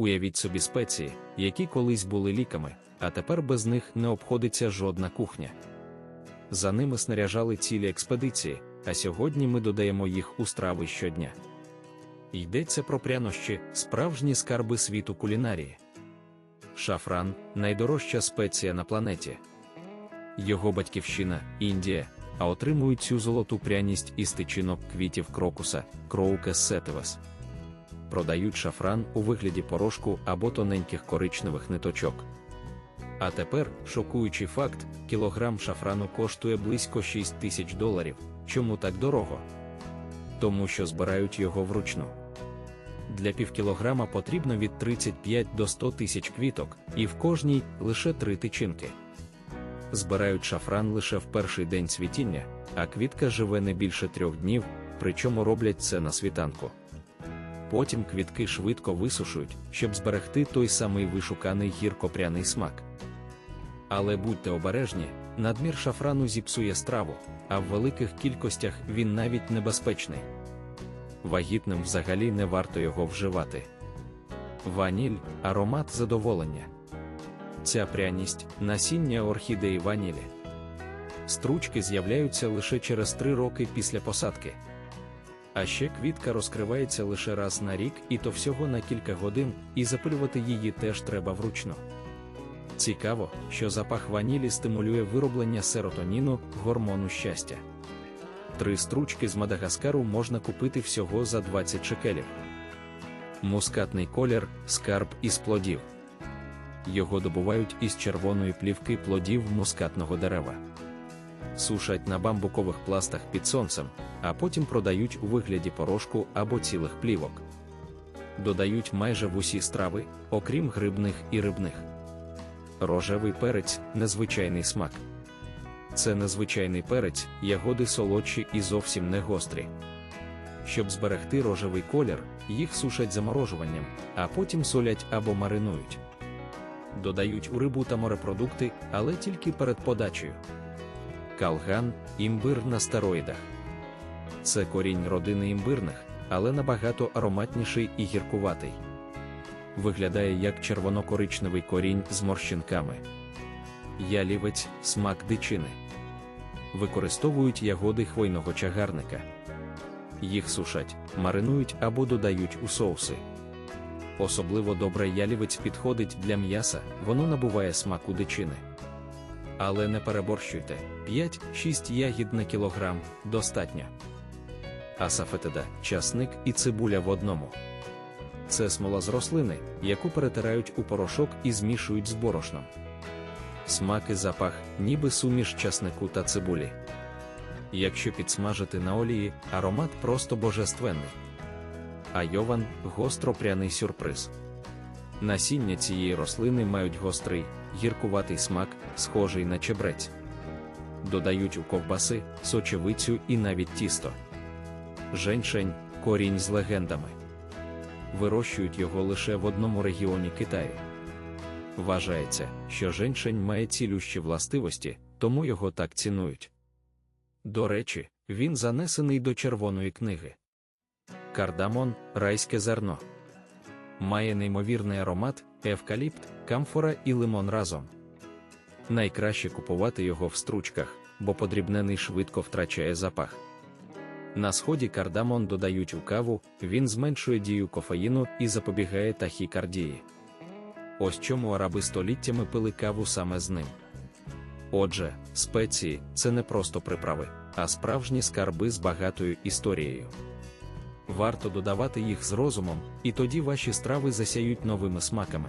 Уявіть собі спеції, які колись були ліками, а тепер без них не обходиться жодна кухня. За ними снаряжали цілі експедиції, а сьогодні ми додаємо їх у страви щодня. Йдеться про прянощі, справжні скарби світу кулінарії. Шафран найдорожча спеція на планеті. Його батьківщина Індія, а отримують цю золоту пряність із тичинок квітів крокуса, кроука сетивас. Продають шафран у вигляді порошку або тоненьких коричневих ниточок. А тепер, шокуючий факт, кілограм шафрану коштує близько 6 тисяч доларів. Чому так дорого? Тому що збирають його вручну. Для півкілограма потрібно від 35 до 100 тисяч квіток, і в кожній лише три тичинки. Збирають шафран лише в перший день цвітіння, а квітка живе не більше трьох днів, причому роблять це на світанку. Потім квітки швидко висушують, щоб зберегти той самий вишуканий гіркопряний смак. Але будьте обережні, надмір шафрану зіпсує страву, а в великих кількостях він навіть небезпечний. Вагітним взагалі не варто його вживати. Ваніль аромат задоволення. Ця пряність насіння орхідеї ванілі. Стручки з'являються лише через 3 роки після посадки. А ще квітка розкривається лише раз на рік, і то всього на кілька годин, і запилювати її теж треба вручну. Цікаво, що запах ванілі стимулює вироблення серотоніну, гормону щастя. Три стручки з Мадагаскару можна купити всього за 20 шекелів. Мускатний колір скарб із плодів. Його добувають із червоної плівки плодів мускатного дерева. Сушать на бамбукових пластах під сонцем, а потім продають у вигляді порошку або цілих плівок. Додають майже в усі страви, окрім грибних і рибних. Рожевий перець незвичайний смак. Це незвичайний перець, ягоди солодші і зовсім не гострі. Щоб зберегти рожевий колір, їх сушать заморожуванням, а потім солять або маринують. Додають у рибу та морепродукти, але тільки перед подачею. Калган імбир на стероїдах. Це корінь родини імбирних, але набагато ароматніший і гіркуватий. Виглядає як червоно-коричневий корінь з морщинками. Ялівець смак дичини. Використовують ягоди хвойного чагарника. Їх сушать, маринують або додають у соуси. Особливо добре ялівець підходить для м'яса, воно набуває смаку дичини. Але не переборщуйте 5-6 ягід на кілограм достатньо. Асафетида, часник і цибуля в одному. Це смола з рослини, яку перетирають у порошок і змішують з борошном. Смак і запах, ніби суміш часнику та цибулі. Якщо підсмажити на олії, аромат просто божественний. А йован гостро пряний сюрприз. Насіння цієї рослини мають гострий, гіркуватий смак, схожий на чебрець. Додають у ковбаси, сочевицю і навіть тісто. Женьшень корінь з легендами. Вирощують його лише в одному регіоні Китаю. Вважається, що женьшень має цілющі властивості, тому його так цінують. До речі, він занесений до червоної книги. Кардамон райське зерно. Має неймовірний аромат, евкаліпт, камфора і лимон разом. Найкраще купувати його в стручках, бо подрібнений швидко втрачає запах. На сході кардамон додають у каву, він зменшує дію кофеїну і запобігає тахікардії. Ось чому араби століттями пили каву саме з ним. Отже, спеції це не просто приправи, а справжні скарби з багатою історією. Варто додавати їх з розумом, і тоді ваші страви засяють новими смаками.